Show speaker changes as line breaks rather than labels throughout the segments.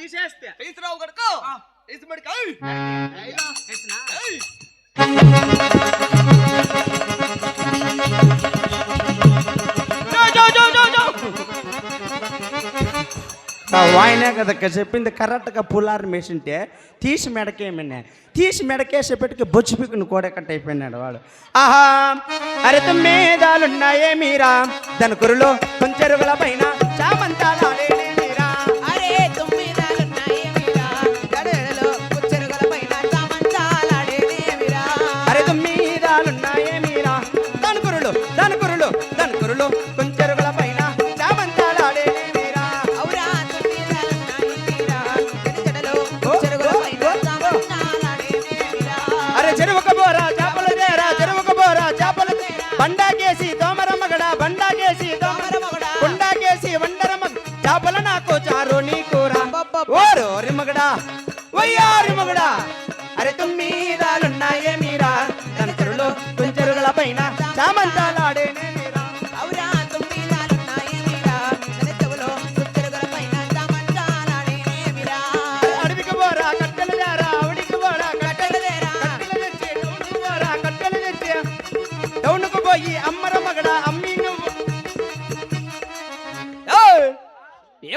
తీసేస్తే.
తీసురావు కనుక తీసి మెడికి
ఆయనే కదా చెప్పింది కరెక్ట్గా పుల్లారి మేసింటే తీసి మెడకేమన్నా తీసి మెడకేసేపటికి బొచ్చు పిక్కుని కోడెకట్ట అయిపోయినాడు వాడు. ఆహా అరే తొమ్మిదాలున్నాయే మీరా? దనకురులో కొంచెరుగుల పైన చామంతాలాడే దనకురులు దనకురులు దనకురులు కొంచెరుగుల పైన చామంతాలాడే మీరా
ఔరా కుచ్చెరుగల పైన చామంచాలాడేనేమిరా
అరే చెరువుక బోరా చేపలు తేరా చెరువుక బోరా చేపలు. బండాకేసి దోమరమ్మగడ బండాకేసి
దోమరమ్మగడా.
కొండాకేసి వండరమ్మ చేపల నాకు చారు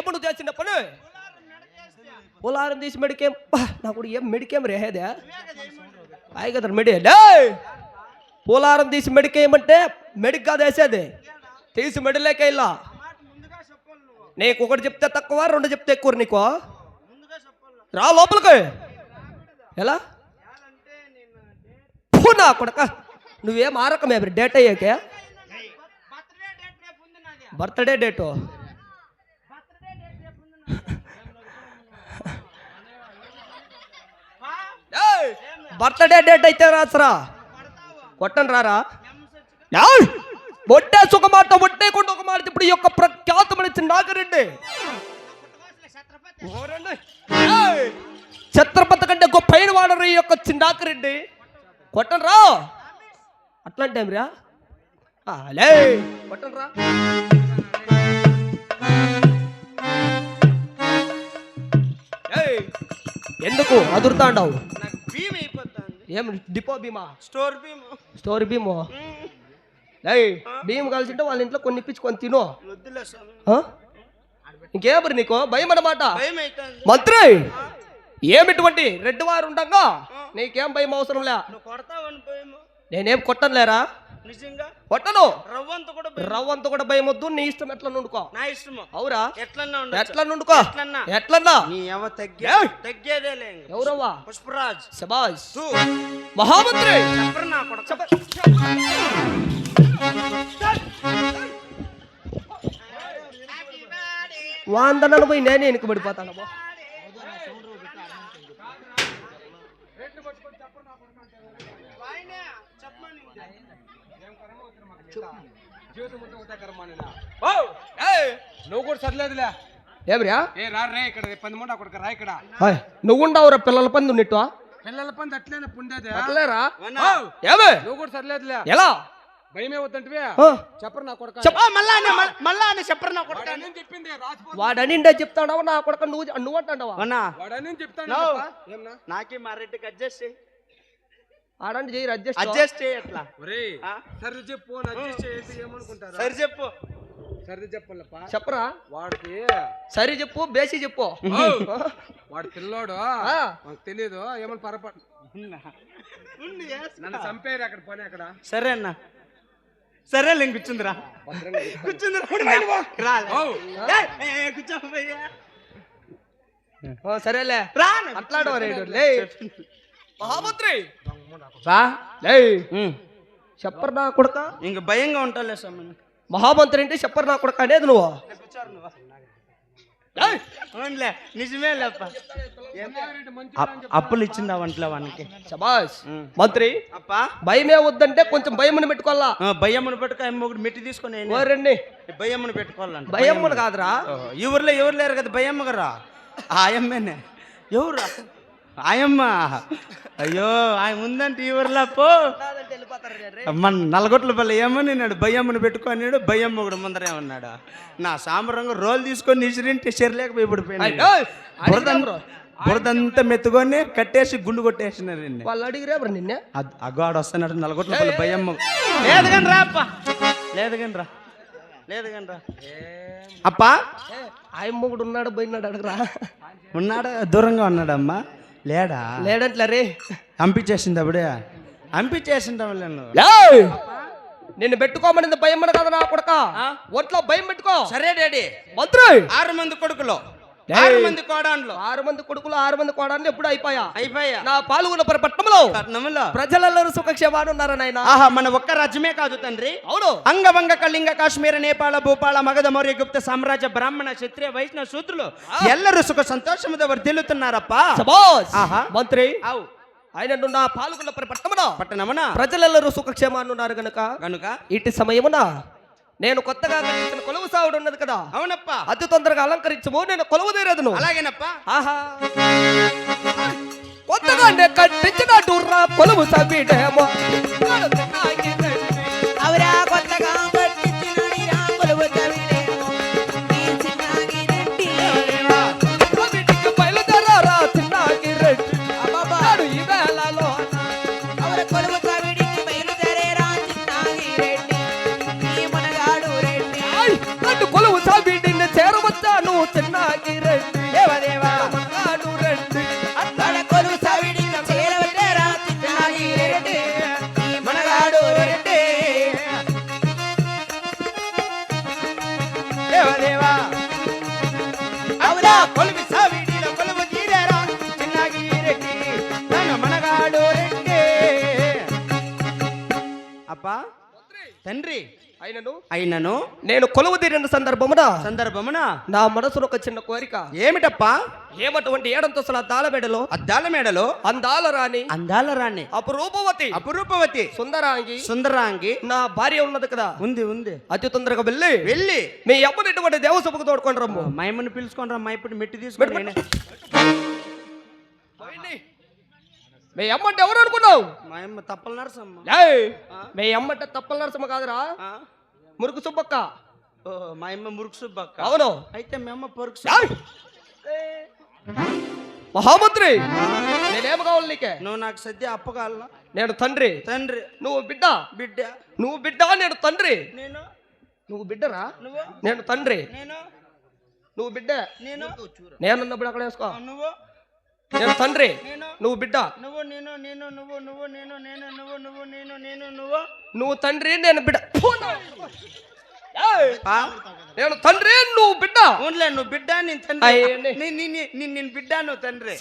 ఏమను చేసిన పని? పొలారం తీసి మెడికేం బా, నా కూడా ఏం మెడికేం రేహేదే? అయ్యి కదా మెడి పోలారం తీసి మెడికేయమంటే మెడిక్ కాదు వేసేది. తీసి మెడిలేకే ఇలా. నీకు ఒకటి చెప్తే తక్కువ రెండు చెప్తే ఎక్కువ నీకు. రా లోపలికి. ఎలా? నా కొడక. నువ్వేం ఆరకమే డేట్ అయ్యాకే? బర్త్డే డేటు బర్త్డే డేట్ అయితే రాసరా. కొట్టను రారా? ఒట్టే సుఖమాట ఒట్టేకుండా ఒక మాట ఇప్పుడు ఈ యొక్క ప్రఖ్యాతమైన నాగరెడ్డి. ఛత్రపతి కంటే గొప్పైన వాడరు ఈ యొక్క చిన్నాకరెడ్డి కొట్టను రా. అట్లాంటి రా. లే. కొట్టను రా. ఎందుకు అదురుతాండావు?
నాకు అయిపోతుంది
ఏం డిపో భీమా?
స్టోర్ భీమ్.
స్టోరీ భీమో? ఏయ్ భీమ్ కలిసింటే వాళ్ళ ఇంట్లో కొన్ని ఇప్పించుకొని తిను.
వద్దులే స్వామి.
ఆ? ఇంకేం మరి నీకు? భయం అన్నమాట. మంత్రి ఏమిటువంటి రెడ్డి వారు ఉండగా? నీకేం భయం అవసరం లే. నేనేం కొట్టనులేరా?
నిజంగా?
కొట్టను
రవ్వంత కూడా భయం.
రవ్వంత కూడా భయం వద్దు నీ ఇష్టం ఎట్లా నుండుకో
నా ఇష్టము.
అవురా.
ఎట్లన్నా.
ఎట్లా నుండుకో
ఎట్లన్నా?
ఎట్లన్నా.
నీ ఎవ తగ్గే! తగ్గేదే లే.
ఎవరవ్వా?
పుష్పరాజ్.
శబాష్
తూ
మహామంత్రి.
చెప్పరు నా కొడక.
వాందనను పోయి నేనే వెనుక పడిపోతానమ్మా
నువ్వు కూడా చదిలేదులే.
ఏమిరా
ఏ రా రే ఇక్కడ పది మంది అక్కడ రా ఇక్కడ.
నువ్వుండవురా పిల్లల పని ఉన్నట్టు
పిల్లల పని అట్లేనే పుండేది
అట్లేరా. ఏమే?
నువ్వు కూడా చదిలేదులే.
ఎలా?
భయమే వద్దంటివే.
ఆ,
చెప్పరు నా కొడక
మళ్ళా మళ్ళా- అని చెప్పరు నా కొడక
వాడని చెప్పింది
వాడనిండే చెప్తాడవా నా కొడుకు? నువ్వు నువ్వు అంటాడవా?
వాడని. ఏమన్నా
నాకే మా రెడ్డికి అడ్జస్ట్ చేయి.
ఆడండి చేయరు అడ్జస్ట్
అడ్జస్ట్ చేయి అట్లా.
ఒరేయ్? సరే చెప్పు అడ్జస్ట్ చేసి ఏమనుకుంటారు?
సరి చెప్పు.
సరే చెప్పాలప్ప.
చెప్పరా?
వాడికి
సరి చెప్పు బేసి చెప్పు.
వాడు పిల్లోడు తెలియదు ఏమని పరప
ఉండు, వేసుకో.
నన్ను చంపేరు అక్కడ పని అక్కడ.
సరే అన్న. సరే నేను కూర్చుందిరా. కూర్చుందిరా రాలే
ఓ.
ఏయ్, ఏయ్, ఏయ్, కూర్చో భయ్యా.
ఆ, సరేలే.
రా
అట్లాడవా రేటు లే మహామంత్రి!
రా.
లే. చెప్పరు నా కొడుక?
ఇంక భయంగా ఉంటాలే
మహామంత్రి అంటే చెప్పరు నా కొడుక అనేది నువ్వు!
అవునులే నిజమే లేప్ప. అప్పులు ఇచ్చిందా వంటలో వానికి?
శబాష్ మంత్రి
అప్పా?
భయమే వద్దంటే కొంచెం భయమని పెట్టుకోవాలా?
ఆ, భయ్యమ్మను పెట్టుకో ఒకటి మెట్టి తీసుకొని ఈ భయ్యమ్మను పెట్టుకోవాలంట
భయమ్మని కాదురా.
ఊర్లో ఎవరు లేరు కదా భయ్యమ్మ గారా? ఆ అమ్మేనే ఎవరు ఆయమ్మ. అయ్యో ఆయన ఉందంటే ఈ ఊర్లో పో. మన నలగొట్ల ఏమో నేను భయమ్మని పెట్టుకున్నాడు భయమ్మ కూడా ముందరే ఉన్నాడు. నా సాంబరంగా రోల్ తీసుకొని ఇసిరింటి చెరలేకపోయి పడిపోయినాడు. బురదంతా మెత్తుకొని కట్టేసి గుండు కొట్టేసినారు
వాళ్ళు అడిగిరే నిన్నే?
అగాడు వస్తున్నాడు నలగొట్ల భయమ్మ లేదు కానీ రా అప్ప. లేదు కానీ రా. లేదు కానీ రా. అప్ప.
ఆయమ్మ కూడా ఉన్నాడు పోయినాడు అడగరా.
ఉన్నాడా? దూరంగా ఉన్నాడమ్మా లేడా?
లేడంట్లే రే.
పంపించేసింది అప్పుడే పంపించేసింది నేను!
నిన్ను పెట్టుకోమనింది భయం కదా నా కొడక. ఒంట్లో భయం పెట్టుకో.
సరే డాడీ.
మంత్రి!
ఆరు మంది కొడుకులు. ఆరు మంది కోడాన్లు.
ఆరు మంది కొడుకులు ఆరు మంది కోడాన్ని ఎప్పుడు అయిపోయా?
అయిపోయా.
నా పాల్గొన్న పట్టణంలో
పట్నంలో.
ప్రజలలో సుఖక్షేమాలు ఉన్నారా నాయన?
ఆహా మన ఒక్క రాజ్యమే కాదు తండ్రి.
అవును.
అంగవంగ కళింగ కాశ్మీర నేపాಳ భూపాల మగధ మౌర్య గుప్త సామ్రాజ్య బ్రాహ్మణ క్షత్రియ వైష్ణవ శూద్రులు ఎల్లరూ సుఖ సంతోషముతో వర్ధిల్లుతున్నారప్ప. ఆహా.
మంత్రి
ఆవు.
ఆయన నువ్వు నా పాల్గొన్న పట్టణంలో
పట్టణమున?
ప్రజలలో సుఖక్షేమాలు ఉన్నారు గనుక.
గనుక?
ఇటు సమయమున నేను కొత్తగా కట్టించిన కొలువు సావుడు ఉన్నది కదా.
అవునప్ప.
అతి తొందరగా అలంకరించము నేను కొలువు తీరదును.
అలాగేనప్ప.
ఆహా. కొత్తగా కట్టించిన కొలువు సభ్యుడేమో నన్ను కొలువు సభ్యుడిని చేరవచ్చాను చిన్నాకి రెడ్డి
దేవదేవా
నాడు రెడ్డి
అక్కడ కొలువు తవిడికి చేరవలేరా చిన్నాగి రెడ్డి ఈ మనగాడు రెడ్డి
దేవదేవా
అవురా
కొలువి సావిడిలో కొలువు తీరారా చిన్నగి రెడ్డి తన మనగాడు రెడ్డి అప్ప తండ్రి
అయినను
అయినను
నేను కొలువు తీరిన సందర్భమున
సందర్భమున
నా మనసులో ఒక చిన్న కోరిక.
ఏమిటప్పా?
ఏమటువంటి ఏడంతస్తుల అద్దాల మెడలో
అద్దాల మేడలో
అందాల రాణి.
అందాల రాణి
అపురూపవతి.
అపురూపవతి.
సుందరాంగి.
సుందరాంగి.
నా భార్య ఉన్నది కదా.
ఉంది ఉంది.
అతి తొందరగా వెళ్ళి
వెళ్ళి
మీ అమ్మనటువంటి దేవసభకు తోడుకొని రమ్ము.
మైమని పిలుచుకొని రా మా ఇప్పుడు మెట్టి తీసుకొని.
మీ అమ్మంటే ఎవరు అనుకున్నావు?
మా అమ్మ తప్పల నరసమ్మ!
మీ అమ్మంటే తప్పల నరసమ్మ కాదురా? మురుకు సుబ్బక్క.
ఓ మా అమ్మ మురుకు సుబ్బక్క.
అవును.
అయితే మీ అమ్మ పొరుకు!
మహామంత్రి! నేనేం కావాలి నీకే?
నువ్వు నాకు సద్య అప్పగాల
నేను తండ్రి.
తండ్రి.
నువ్వు బిడ్డ.
బిడ్డ.
నువ్వు బిడ్డ నేను తండ్రి.
నేను?
నువ్వు బిడ్డరా?
నువ్వు?
నేను తండ్రి.
నేను?
నువ్వు బిడ్డ.
నేను?
నేనున్నప్పుడు అక్కడ వేసుకో?
నువ్వు?
నేను తండ్రి?
నేను
నువ్వు బిడ్డ.
నువ్వు నేను నేను నువ్వు నువ్వు నేను నేను నువ్వు నువ్వు నేను నేను నువ్వు.
నువ్వు తండ్రి నేను బిడ్డ? నేను తండ్రి నువ్వు బిడ్డ.
అవునులే నువ్వు బిడ్డ నేను తండ్రి.
అయ్యండి.
నీ- నీ- నీ- నీ- నేను బిడ్డ నువ్వు తండ్రి.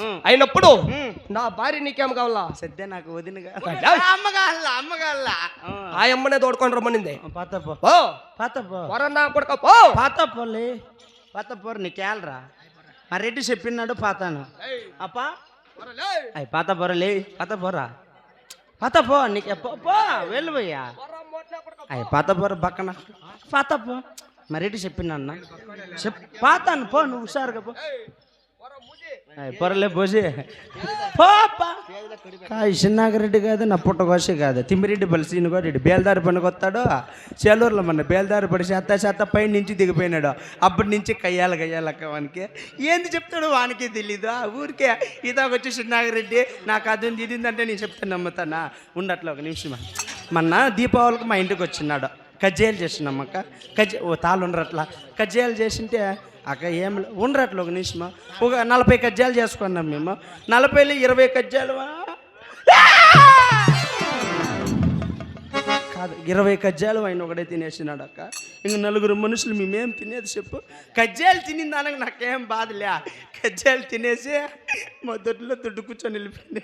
ఉమ్.
అయినప్పుడు. నా భార్య నీకేం కావాలా?
సద్య నాకు వదినగా.
ఏయ్!
అమ్మగాళ్ళ అమ్మగాళ్ళ
ఆ. అమ్మనే తోడుకొని రమ్మనింది.
పాతపో పాతపో
వరన్నా కొడుక పో.
పాతపోలే పాతపోరు నీకేళ్ళరా? మా రెడ్డి చెప్పినాడు పాతాను. అప్ప? అయ్యి పాత పోరలే పాత పోరా. పాత పో నీకు పో పో వెళ్ళు పోయా అయ్యి పాత పోర పక్కన. పాత పో. మా రెడ్డి చెప్పినాన్న చెప్ పాతాను పో నువ్వు హుషారుగా పో. పొరలే పోసి. పో చిన్నాగరెడ్డి కాదు నా పుట్టకోసి కాదు. తిమ్మిరెడ్డి పల్లి సీను బేల్దారి పనికి వస్తాడు చేలూరులో మన బేల్దారి పడి చేత చేత పై నుంచి దిగిపోయినాడు. అప్పటి నుంచి కయ్యాల కయ్యాలక్క వానికి. ఏంది చెప్తాడు వానికి తెలీదు? ఆ ఊరికే ఇదాకొచ్చి చిన్నాగరెడ్డి నాకు అది ఉంది అంటే నేను చెప్తాను నమ్ముతానా? ఉండట్లే ఒక నిమిషం. మొన్న దీపావళికి మా ఇంటికి వచ్చినాడు. కజ్జేలు చేసినాం అక్క. ఓ తాళ్ళు ఉండరట్లా కజ్జేలు చేసింటే అక్క ఏం లే- ఉండరట్లా ఒక నిమిషం. ఒక నలభై కజ్జాలు చేసుకున్నాం మేము. నలభైలో ఇరవై కజ్జాలు. కాదు ఇరవై కజ్జాలు ఆయన ఒకడే తినేసినాడు అక్క. ఇంక నలుగురు మనుషులు మేమేం తినేది చెప్పు. కజ్జాలు తినిన దానికి నాకేం బాధలే. కజ్జాలు తినేసి మా దొడ్లో దుడ్డు కూర్చొని వెళ్ళిపోయింది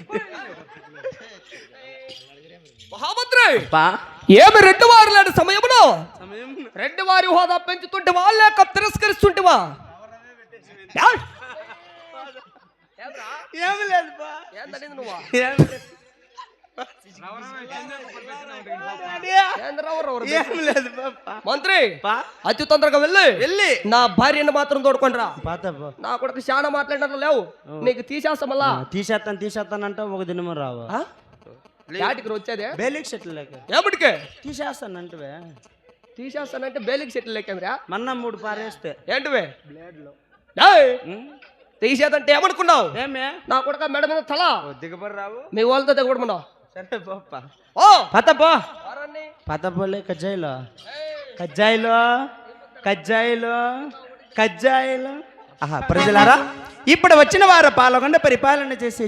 ఏమి రెండు వారు లేని సమయములో
సమయం
రెండు వారి హోదా పెంచుతుంటివా లేక తిరస్కరిస్తుంటివా!
ఏమి లేదు
మంత్రి అతి తొందరగా వెళ్ళి.
వెళ్ళి.
నా భార్యను మాత్రం
పో
నా కొడుకు చాలా మాట్లాడినట్లు లేవు. నీకు తీసేస్తా మళ్ళా.
తీసేస్తాను తీసేస్తానంటే ఒక దినము రావు?
యాటికి వచ్చేదే
బేలిక్ సెటిల్ లేక.
ఏమిటికే?
తీసేస్తానంటే
తీసేస్తానంటే బేలికి సెటిల్ లెక్కేమిరా
మన్న మూడు పారేస్తే.
ఏంటివే? ఏయ్!
ఉం?
తీసేదంటే ఏమనుకున్నావు?
ఏమే?
నా కొడుక మెడ మీద తల.
దిగబడి రావు.
మీ వాళ్ళతో దిగబడుకున్నావు
సరే పోప్ప
ఓ!
పత పో
వారాన్ని.
పత పోలే కజ్జాయిలో. కజ్జాయిలో కజ్జాయిలో కజ్జాయిలో. ఆహా ప్రజలారా ఇప్పుడు వచ్చిన వారు పాల్గొండ పరిపాలన చేసి